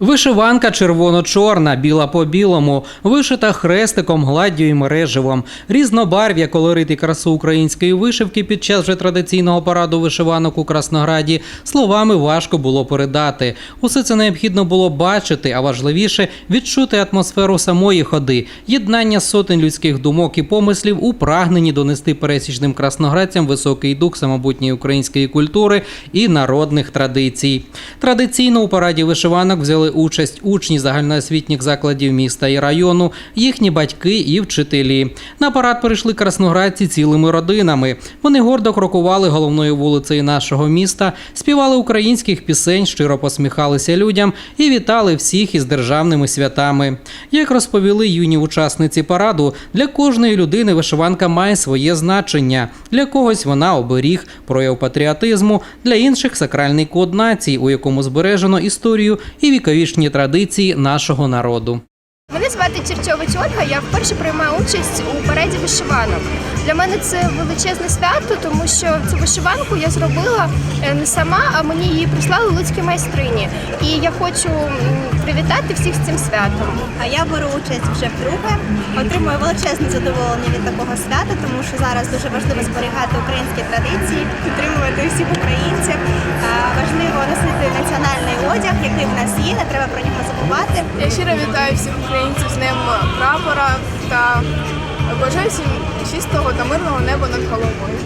Вишиванка червоно-чорна, біла по білому, вишита хрестиком, гладдю і мереживом. Різнобарв'я, колорит і красу української вишивки під час вже традиційного параду вишиванок у Краснограді словами важко було передати. Усе це необхідно було бачити, а важливіше відчути атмосферу самої ходи, єднання сотень людських думок і помислів у прагненні донести пересічним красноградцям високий дух самобутньої української культури і народних традицій. Традиційно у параді вишиванок взяли участь учні загальноосвітніх закладів міста і району, їхні батьки і вчителі. На парад прийшли красноградці цілими родинами. Вони гордо крокували головною вулицею нашого міста, співали українських пісень, щиро посміхалися людям і вітали всіх із державними святами. Як розповіли юні учасниці параду, для кожної людини вишиванка має своє значення. Для когось вона оберіг, прояв патріотизму, для інших сакральний код нації, у якому збережено історію і віковічні традиції нашого народу. Мене звати Черчович Ольга. Я вперше приймаю участь у параді вишиванок. Для мене це величезне свято, тому що цю вишиванку я зробила е, не сама, а мені її прислали луцькі майстрині. І я хочу привітати всіх з цим святом. А я беру участь вже вдруге. Отримую величезне задоволення від такого свята, тому що зараз дуже важливо зберігати українські традиції, підтримувати всіх українців. Не треба про нього забувати. Я щиро вітаю всіх українців з ним прапора та бажаю всім чистого та мирного неба над головою.